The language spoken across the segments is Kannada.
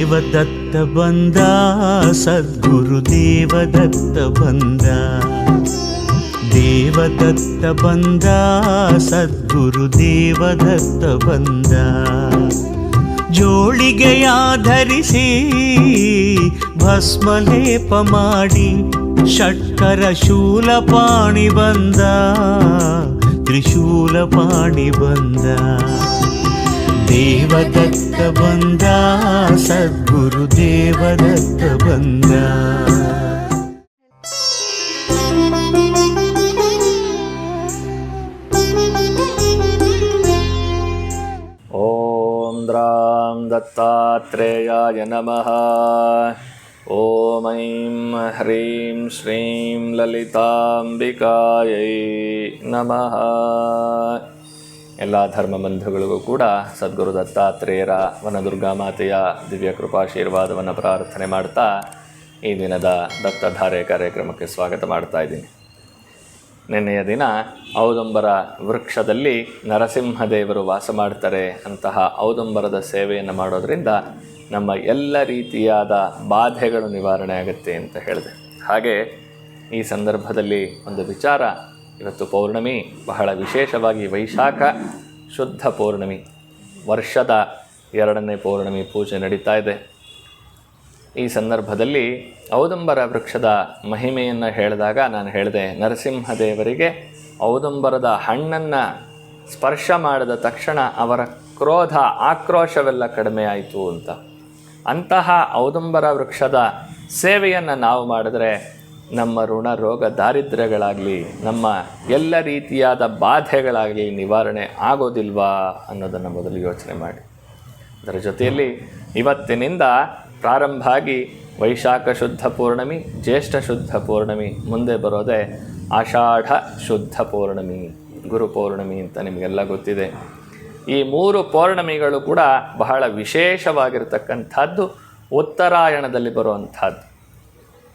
ದೇವದತ್ತ ಬಂದ, ಸದ್ಗುರು ದೇವದತ್ತ ಬಂದ. ದೇವದತ್ತ ಬಂದ, ಸದ್ಗುರು ದೇವದತ್ತ ಬಂದ. ಜೋಳಿಗೆಯ ಧರಿಸಿ ಭಸ್ಮಲೇಪ ಮಾಡಿ, ಷಟ್ಕರ ಶೂಲಪಾಣಿ ಬಂದ, ತ್ರಿಶೂಲಪಾಣಿ ಬಂದ. ದೇವದತ್ತ ಬಂದ ಸದ್ಗುರು ದೇವದತ್ತ ಬಂದ ॐ द्रां दत्तात्रेयाय नमः ॐ ऐं ह्रीं श्रीं ಲಲಿತಾಂಬಿಕಾಯೈ ನಮಃ ಎಲ್ಲ ಧರ್ಮ ಬಂಧುಗಳಿಗೂ ಕೂಡ ಸದ್ಗುರು ದತ್ತಾತ್ರೇಯರ ವನದುರ್ಗಾ ಮಾತೆಯ ದಿವ್ಯ ಕೃಪಾಶೀರ್ವಾದವನ್ನು ಪ್ರಾರ್ಥನೆ ಮಾಡ್ತಾ ಈ ದಿನದ ದತ್ತಧಾರೆ ಕಾರ್ಯಕ್ರಮಕ್ಕೆ ಸ್ವಾಗತ ಮಾಡ್ತಾ ಇದ್ದೀನಿ. ನಿನ್ನೆಯ ದಿನ ಔದಂಬರ ವೃಕ್ಷದಲ್ಲಿ ನರಸಿಂಹದೇವರು ವಾಸ ಮಾಡ್ತಾರೆ ಅಂತಹ ಔದಂಬರದ ಸೇವೆಯನ್ನು ಮಾಡೋದರಿಂದ ನಮ್ಮ ಎಲ್ಲ ರೀತಿಯಾದ ಬಾಧೆಗಳು ನಿವಾರಣೆ ಆಗುತ್ತೆ ಅಂತ ಹೇಳಿದೆ. ಹಾಗೆ ಈ ಸಂದರ್ಭದಲ್ಲಿ ಒಂದು ವಿಚಾರ ಇವತ್ತು ಪೌರ್ಣಮಿ ಬಹಳ ವಿಶೇಷವಾಗಿ ವೈಶಾಖ ಶುದ್ಧ ಪೌರ್ಣಮಿ. ವರ್ಷದ ಎರಡನೇ ಪೌರ್ಣಮಿ ಪೂಜೆ ನಡೀತಾ ಇದೆ. ಈ ಸಂದರ್ಭದಲ್ಲಿ ಔದಂಬರ ವೃಕ್ಷದ ಮಹಿಮೆಯನ್ನು ಹೇಳಿದಾಗ ನಾನು ಹೇಳಿದೆ, ನರಸಿಂಹದೇವರಿಗೆ ಔದಂಬರದ ಹಣ್ಣನ್ನು ಸ್ಪರ್ಶ ಮಾಡಿದ ತಕ್ಷಣ ಅವರ ಕ್ರೋಧ, ಆಕ್ರೋಶವೆಲ್ಲ ಕಡಿಮೆ ಆಯಿತು ಅಂತ. ಅಂತಹ ಔದಂಬರ ವೃಕ್ಷದ ಸೇವೆಯನ್ನು ನಾವು ಮಾಡಿದ್ರೆ ನಮ್ಮ ಋಣ ರೋಗ ದಾರಿದ್ರ್ಯಗಳಾಗಲಿ, ನಮ್ಮ ಎಲ್ಲ ರೀತಿಯಾದ ಬಾಧೆಗಳಾಗಲಿ ನಿವಾರಣೆ ಆಗೋದಿಲ್ವಾ ಅನ್ನೋದನ್ನು ಮೊದಲು ಯೋಚನೆ ಮಾಡಿ. ಅದರ ಜೊತೆಯಲ್ಲಿ ಇವತ್ತಿನಿಂದ ಪ್ರಾರಂಭ ಆಗಿ ವೈಶಾಖ ಶುದ್ಧ ಪೂರ್ಣಮಿ, ಜ್ಯೇಷ್ಠ ಶುದ್ಧ ಪೂರ್ಣಮಿ, ಮುಂದೆ ಬರೋದೇ ಆಷಾಢ ಶುದ್ಧ ಪೂರ್ಣಮಿ, ಗುರು ಪೌರ್ಣಮಿ ಅಂತ ನಿಮಗೆಲ್ಲ ಗೊತ್ತಿದೆ. ಈ ಮೂರು ಪೌರ್ಣಮಿಗಳು ಕೂಡ ಬಹಳ ವಿಶೇಷವಾಗಿರತಕ್ಕಂಥದ್ದು, ಉತ್ತರಾಯಣದಲ್ಲಿ ಬರುವಂಥದ್ದು.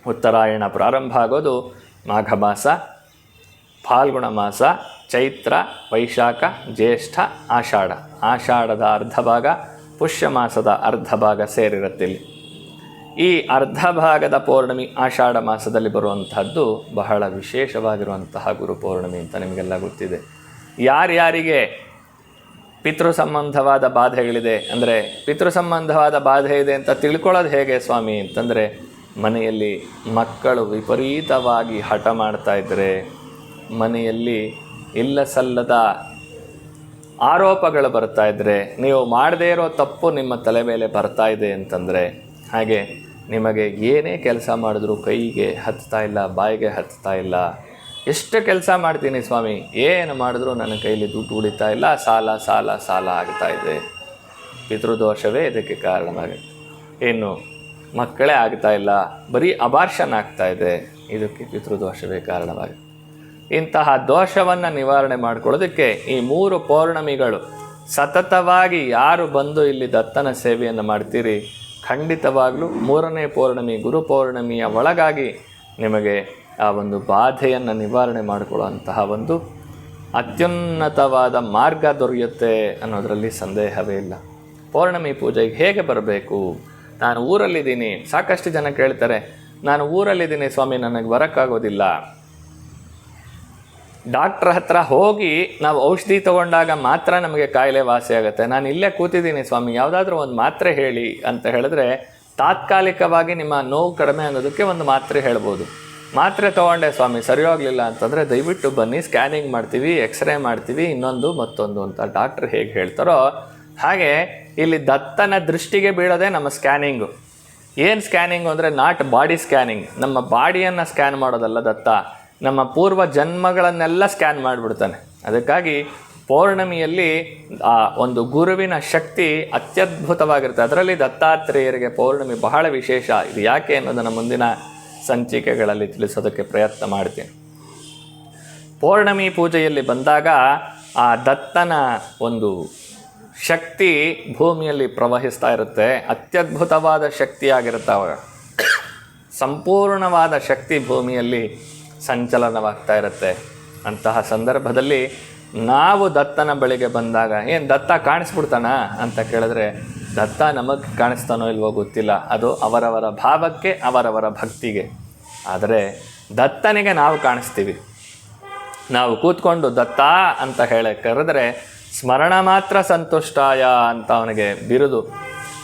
ಉತ್ತರಾಯಣ ಪ್ರಾರಂಭ ಆಗೋದು ಮಾಘ ಮಾಸ ಫಾಲ್ಗುಣ ಮಾಸ, ಚೈತ್ರ, ವೈಶಾಖ, ಜ್ಯೇಷ್ಠ, ಆಷಾಢ. ಆಷಾಢದ ಅರ್ಧ ಭಾಗ, ಪುಷ್ಯ ಮಾಸದ ಅರ್ಧ ಭಾಗ ಸೇರಿರುತ್ತಿಲ್ಲಿ ಈ ಅರ್ಧ ಭಾಗದ ಪೌರ್ಣಮಿ ಆಷಾಢ ಮಾಸದಲ್ಲಿ ಬರುವಂತಹದ್ದು ಬಹಳ ವಿಶೇಷವಾಗಿರುವಂತಹ ಗುರು ಪೌರ್ಣಮಿ ಅಂತ ನಿಮಗೆಲ್ಲ ಗೊತ್ತಿದೆ. ಯಾರ್ಯಾರಿಗೆ ಪಿತೃ ಸಂಬಂಧವಾದ ಬಾಧೆಗಳಿದೆ, ಅಂದರೆ ಪಿತೃ ಸಂಬಂಧವಾದ ಬಾಧೆ ಇದೆ ಅಂತ ತಿಳ್ಕೊಳ್ಳೋದು ಹೇಗೆ ಸ್ವಾಮಿ ಅಂತಂದರೆ ಮನೆಯಲ್ಲಿ ಮಕ್ಕಳು ವಿಪರೀತವಾಗಿ ಹಠ ಮಾಡ್ತಾ ಇದ್ದರೆ ಮನೆಯಲ್ಲಿ ಇಲ್ಲ ಸಲ್ಲದ ಆರೋಪಗಳು ಬರ್ತಾ ಇದ್ದರೆ ನೀವು ಮಾಡದೇ ಇರೋ ತಪ್ಪು ನಿಮ್ಮ ತಲೆ ಮೇಲೆ ಬರ್ತಾ ಇದೆ ಅಂತಂದರೆ ಹಾಗೆ ನಿಮಗೆ ಏನೇ ಕೆಲಸ ಮಾಡಿದ್ರೂ ಕೈಗೆ ಹತ್ತಾ ಇಲ್ಲ, ಬಾಯಿಗೆ ಹತ್ತಾ ಇಲ್ಲ. ಎಷ್ಟು ಕೆಲಸ ಮಾಡ್ತೀನಿ ಸ್ವಾಮಿ? ಏನು ಮಾಡಿದ್ರೂ ನನ್ನ ಕೈಲಿ ದುಡ್ಡು ಉಳಿತಾ ಇಲ್ಲ, ಸಾಲ ಸಾಲ ಸಾಲ ಆಗ್ತಾ ಇದೆ. ಪಿತೃದೋಷವೇ ಇದಕ್ಕೆ ಕಾರಣವಾಗಿದೆ. ಇನ್ನು ಮಕ್ಕಳೇ ಆಗ್ತಾ ಇಲ್ಲ, ಬರೀ ಅಬಾರ್ಷನ್ ಆಗ್ತಾ ಇದೆ. ಇದಕ್ಕೆ ಪಿತೃದೋಷವೇ ಕಾರಣವಾಗಿದೆ. ಇಂತಹ ದೋಷವನ್ನು ನಿವಾರಣೆ ಮಾಡಿಕೊಳ್ಳೋದಕ್ಕೆ ಈ ಮೂರು ಪೌರ್ಣಮಿಗಳು, ಸತತವಾಗಿ ಯಾರು ಬಂದು ಇಲ್ಲಿ ದತ್ತನ ಸೇವೆಯನ್ನು ಮಾಡ್ತೀರಿ, ಖಂಡಿತವಾಗಲೂ ಮೂರನೇ ಪೌರ್ಣಮಿ ಗುರು ಪೌರ್ಣಮಿಯ ಒಳಗಾಗಿ ನಿಮಗೆ ಆ ಒಂದು ಬಾಧೆಯನ್ನು ನಿವಾರಣೆ ಮಾಡಿಕೊಳ್ಳುವಂತಹ ಒಂದು ಅತ್ಯುನ್ನತವಾದ ಮಾರ್ಗ ದೊರೆಯುತ್ತೆ ಅನ್ನೋದರಲ್ಲಿ ಸಂದೇಹವೇ ಇಲ್ಲ. ಪೌರ್ಣಮಿ ಪೂಜೆಗೆ ಹೇಗೆ ಬರಬೇಕು? ನಾನು ಊರಲ್ಲಿದ್ದೀನಿ. ಸಾಕಷ್ಟು ಜನ ಕೇಳ್ತಾರೆ, ನಾನು ಊರಲ್ಲಿದ್ದೀನಿ ಸ್ವಾಮಿ, ನನಗೆ ಬರೋಕ್ಕಾಗೋದಿಲ್ಲ. ಡಾಕ್ಟ್ರ್ ಹತ್ರ ಹೋಗಿ ನಾವು ಔಷಧಿ ತಗೊಂಡಾಗ ಮಾತ್ರ ನಮಗೆ ಕಾಯಿಲೆ ವಾಸಿ ಆಗುತ್ತೆ. ನಾನು ಇಲ್ಲೇ ಕೂತಿದ್ದೀನಿ ಸ್ವಾಮಿ, ಯಾವುದಾದ್ರೂ ಒಂದು ಮಾತ್ರೆ ಹೇಳಿ ಅಂತ ಹೇಳಿದ್ರೆ ತಾತ್ಕಾಲಿಕವಾಗಿ ನಿಮ್ಮ ನೋವು ಕಡಿಮೆ ಅನ್ನೋದಕ್ಕೆ ಒಂದು ಮಾತ್ರೆ ಹೇಳ್ಬೋದು. ಮಾತ್ರೆ ತೊಗೊಂಡೆ ಸ್ವಾಮಿ, ಸರಿ ಹೋಗಲಿಲ್ಲ ಅಂತಂದರೆ ದಯವಿಟ್ಟು ಬನ್ನಿ, ಸ್ಕ್ಯಾನಿಂಗ್ ಮಾಡ್ತೀವಿ, ಎಕ್ಸ್ರೇ ಮಾಡ್ತೀವಿ, ಇನ್ನೊಂದು ಮತ್ತೊಂದು ಅಂತ ಡಾಕ್ಟ್ರ್ ಹೇಗೆ ಹೇಳ್ತಾರೋ ಹಾಗೆ ಇಲ್ಲಿ ದತ್ತನ ದೃಷ್ಟಿಗೆ ಬೀಳೋದೇ ನಮ್ಮ ಸ್ಕ್ಯಾನಿಂಗು ಏನು ಸ್ಕ್ಯಾನಿಂಗು ಅಂದರೆ ನಾಟ್ ಬಾಡಿ ಸ್ಕ್ಯಾನಿಂಗ್ ನಮ್ಮ ಬಾಡಿಯನ್ನು ಸ್ಕ್ಯಾನ್ ಮಾಡೋದಲ್ಲ ದತ್ತ. ನಮ್ಮ ಪೂರ್ವ ಜನ್ಮಗಳನ್ನೆಲ್ಲ ಸ್ಕ್ಯಾನ್ ಮಾಡಿಬಿಡ್ತಾನೆ. ಅದಕ್ಕಾಗಿ ಪೌರ್ಣಮಿಯಲ್ಲಿ, ಆ, ಒಂದು ಗುರುವಿನ ಶಕ್ತಿ ಅತ್ಯದ್ಭುತವಾಗಿರುತ್ತೆ. ಅದರಲ್ಲಿ ದತ್ತಾತ್ರೇಯರಿಗೆ ಪೌರ್ಣಮಿ ಬಹಳ ವಿಶೇಷ. ಇದು ಯಾಕೆ ಅನ್ನೋದನ್ನು ಮುಂದಿನ ಸಂಚಿಕೆಗಳಲ್ಲಿ ತಿಳಿಸೋದಕ್ಕೆ ಪ್ರಯತ್ನ ಮಾಡ್ತೀನಿ. ಪೌರ್ಣಮಿ ಪೂಜೆಯಲ್ಲಿ ಬಂದಾಗ ಆ ದತ್ತನ ಒಂದು ಶಕ್ತಿ ಭೂಮಿಯಲ್ಲಿ ಪ್ರವಹಿಸ್ತಾ ಇರುತ್ತೆ. ಅತ್ಯದ್ಭುತವಾದ ಶಕ್ತಿಯಾಗಿರುತ್ತೆ ಅವಾಗ. ಸಂಪೂರ್ಣವಾದ ಶಕ್ತಿ ಭೂಮಿಯಲ್ಲಿ ಸಂಚಲನವಾಗ್ತಾ ಇರುತ್ತೆ. ಅಂತಹ ಸಂದರ್ಭದಲ್ಲಿ ನಾವು ದತ್ತನ ಬಳಿಗೆ ಬಂದಾಗ, ಏನು ದತ್ತ ಕಾಣಿಸ್ಬಿಡ್ತಾನ? ಅಂತ ಕೇಳಿದ್ರೆ, ದತ್ತ ನಮಗೆ ಕಾಣಿಸ್ತಾನೋ ಇಲ್ವೋ ಗೊತ್ತಿಲ್ಲ. ಅದು ಅವರವರ ಭಾವಕ್ಕೆ, ಅವರವರ ಭಕ್ತಿಗೆ. ಆದರೆ ದತ್ತನಿಗೆ ನಾವು ಕಾಣಿಸ್ತೀವಿ. ನಾವು ಕೂತ್ಕೊಂಡು ದತ್ತ ಅಂತ ಹೇಳಿ ಕರೆದ್ರೆ ಸ್ಮರಣ ಮಾತ್ರ ಸಂತುಷ್ಟಾಯ ಅಂತ ಅವನಿಗೆ ಬಿರುದು.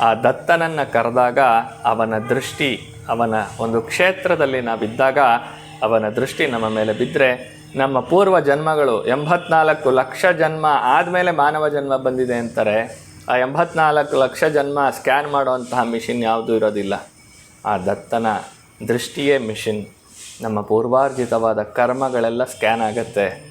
ಆ ದತ್ತನನ್ನು ಕರೆದಾಗ ಅವನ ದೃಷ್ಟಿ, ಅವನ ಒಂದು ಕ್ಷೇತ್ರದಲ್ಲಿ ನಾವಿದ್ದಾಗ ಅವನ ದೃಷ್ಟಿ ನಮ್ಮ ಮೇಲೆ ಬಿದ್ದರೆ ನಮ್ಮ ಪೂರ್ವ ಜನ್ಮಗಳು ಎಂಬತ್ನಾಲ್ಕು ಲಕ್ಷ ಜನ್ಮ ಆದಮೇಲೆ ಮಾನವ ಜನ್ಮ ಬಂದಿದೆ ಅಂತಾರೆ. ಆ ಎಂಬತ್ನಾಲ್ಕು ಲಕ್ಷ ಜನ್ಮ ಸ್ಕ್ಯಾನ್ ಮಾಡುವಂತಹ ಮಿಷಿನ್ ಯಾವುದೂ ಇರೋದಿಲ್ಲ. ಆ ದತ್ತನ ದೃಷ್ಟಿಯೇ ಮಿಷಿನ್. ನಮ್ಮ ಪೂರ್ವಾರ್ಜಿತವಾದ ಕರ್ಮಗಳೆಲ್ಲ ಸ್ಕ್ಯಾನ್ ಆಗುತ್ತೆ.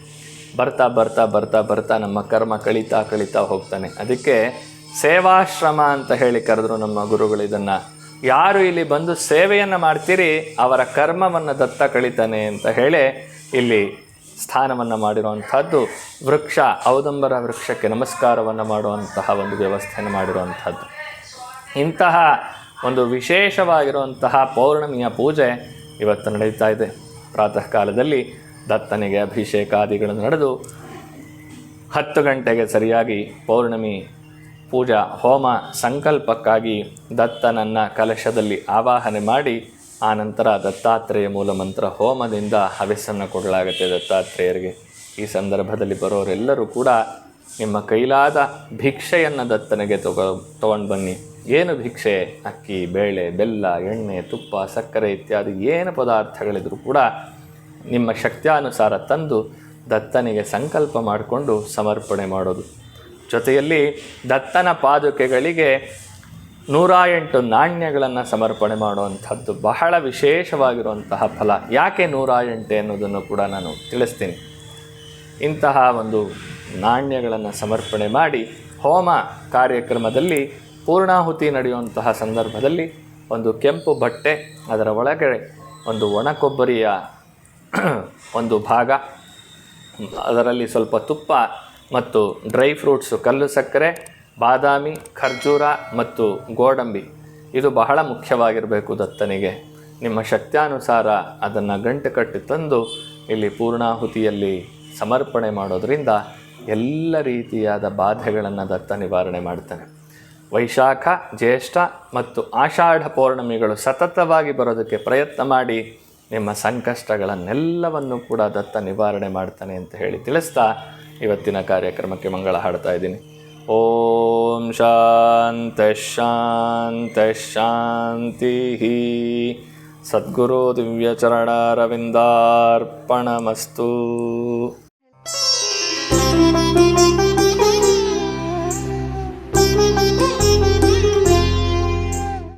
ಬರ್ತಾ ಬರ್ತಾ ಬರ್ತಾ ಬರ್ತಾ ನಮ್ಮ ಕರ್ಮ ಕಳೀತಾ ಕಳೀತಾ ಹೋಗ್ತಾನೆ. ಅದಕ್ಕೆ ಸೇವಾಶ್ರಮ ಅಂತ ಹೇಳಿ ಕರೆದ್ರು ನಮ್ಮ ಗುರುಗಳು ಇದನ್ನು. ಯಾರು ಇಲ್ಲಿ ಬಂದು ಸೇವೆಯನ್ನು ಮಾಡ್ತೀರಿ, ಅವರ ಕರ್ಮವನ್ನು ದತ್ತ ಕಳೀತಾನೆ ಅಂತ ಹೇಳಿ ಇಲ್ಲಿ ಸ್ಥಾನವನ್ನು ಮಾಡಿರುವಂಥದ್ದು ವೃಕ್ಷ, ಔದಂಬರ ವೃಕ್ಷಕ್ಕೆ ನಮಸ್ಕಾರವನ್ನು ಮಾಡುವಂತಹ ಒಂದು ವ್ಯವಸ್ಥೆಯನ್ನು ಮಾಡಿರುವಂಥದ್ದು. ಇಂತಹ ಒಂದು ವಿಶೇಷವಾಗಿರುವಂತಹ ಪೌರ್ಣಮಿಯ ಪೂಜೆ ಇವತ್ತು ನಡೀತಾ ಇದೆ. ಪ್ರಾತಃ ಕಾಲದಲ್ಲಿ ದತ್ತನಿಗೆ ಅಭಿಷೇಕಾದಿಗಳು ನಡೆದು ಹತ್ತು ಗಂಟೆಗೆ ಸರಿಯಾಗಿ ಪೌರ್ಣಮಿ ಪೂಜಾ ಹೋಮ ಸಂಕಲ್ಪಕ್ಕಾಗಿ ದತ್ತನನ್ನ ಕಲಶದಲ್ಲಿ ಆವಾಹನೆ ಮಾಡಿ ಆನಂತರ ದತ್ತಾತ್ರೇಯ ಮೂಲಮಂತ್ರ ಹೋಮದಿಂದ ಹವಿಸ್ಸನ್ನು ಕೊಡಲಾಗುತ್ತೆ ದತ್ತಾತ್ರೇಯರಿಗೆ. ಈ ಸಂದರ್ಭದಲ್ಲಿ ಬರೋರೆಲ್ಲರೂ ಕೂಡ ನಿಮ್ಮ ಕೈಲಾದ ಭಿಕ್ಷೆಯನ್ನು ದತ್ತನಿಗೆ ತಗೋ, ತೊಗೊಂಡು ಬನ್ನಿ. ಏನು ಭಿಕ್ಷೆ? ಅಕ್ಕಿ, ಬೇಳೆ, ಬೆಲ್ಲ, ಎಣ್ಣೆ, ತುಪ್ಪ, ಸಕ್ಕರೆ ಇತ್ಯಾದಿ ಏನು ಪದಾರ್ಥಗಳಿದ್ರೂ ಕೂಡ ನಿಮ್ಮ ಶಕ್ತ್ಯಾನುಸಾರ ತಂದು ದತ್ತನಿಗೆ ಸಂಕಲ್ಪ ಮಾಡಿಕೊಂಡು ಸಮರ್ಪಣೆ ಮಾಡೋದು. ಜೊತೆಯಲ್ಲಿ ದತ್ತನ ಪಾದುಕೆಗಳಿಗೆ ನೂರ ಎಂಟು ನಾಣ್ಯಗಳನ್ನು ಸಮರ್ಪಣೆ ಮಾಡುವಂಥದ್ದು ಬಹಳ ವಿಶೇಷವಾಗಿರುವಂತಹ ಫಲ. ಯಾಕೆ ನೂರ ಎಂಟು ಅನ್ನೋದನ್ನು ಕೂಡ ನಾನು ತಿಳಿಸ್ತೀನಿ. ಇಂತಹ ಒಂದು ನಾಣ್ಯಗಳನ್ನು ಸಮರ್ಪಣೆ ಮಾಡಿ ಹೋಮ ಕಾರ್ಯಕ್ರಮದಲ್ಲಿ ಪೂರ್ಣಾಹುತಿ ನಡೆಯುವಂತಹ ಸಂದರ್ಭದಲ್ಲಿ ಒಂದು ಕೆಂಪು ಬಟ್ಟೆ, ಅದರ ಒಳಗಡೆ ಒಂದು ಒಣ ಕೊಬ್ಬರಿಯ ಒಂದು ಭಾಗ. ಅದರಲ್ಲಿ ಸ್ವಲ್ಪ ತುಪ್ಪ ಮತ್ತು ಡ್ರೈ ಫ್ರೂಟ್ಸು, ಕಲ್ಲು ಸಕ್ಕರೆ, ಬಾದಾಮಿ, ಖರ್ಜೂರ ಮತ್ತು ಗೋಡಂಬಿ. ಇದು ಬಹಳ ಮುಖ್ಯವಾಗಿರಬೇಕು ದತ್ತನಿಗೆ. ನಿಮ್ಮ ಶಕ್ತ್ಯಾನುಸಾರ ಅದನ್ನು ಗಂಟು ಕಟ್ಟಿ ತಂದು ಇಲ್ಲಿ ಪೂರ್ಣಾಹುತಿಯಲ್ಲಿ ಸಮರ್ಪಣೆ ಮಾಡೋದರಿಂದ ಎಲ್ಲ ರೀತಿಯಾದ ಬಾಧೆಗಳನ್ನು ದತ್ತ ನಿವಾರಣೆ ಮಾಡ್ತಾನೆ. ವೈಶಾಖ, ಜ್ಯೇಷ್ಠ ಮತ್ತು ಆಷಾಢ ಪೌರ್ಣಮಿಗಳು ಸತತವಾಗಿ ಬರೋದಕ್ಕೆ ಪ್ರಯತ್ನ ಮಾಡಿ ನಿಮ್ಮ ಸಂಕಷ್ಟಗಳನ್ನೆಲ್ಲವನ್ನು ಕೂಡ ದತ್ತ ನಿವಾರಣೆ ಮಾಡ್ತಾನೆ ಅಂತ ಹೇಳಿ ತಿಳಿಸ್ತಾ ಇವತ್ತಿನ ಕಾರ್ಯಕ್ರಮಕ್ಕೆ ಮಂಗಳ ಹಾಡ್ತಾ ಇದ್ದೀನಿ. ಓಂ ಶಾಂತ ಶಾಂತ ಶಾಂತಿ ಸದ್ಗುರು ದಿವ್ಯಚರಣಾರವಿಂದಾರ್ಪಣಮಸ್ತು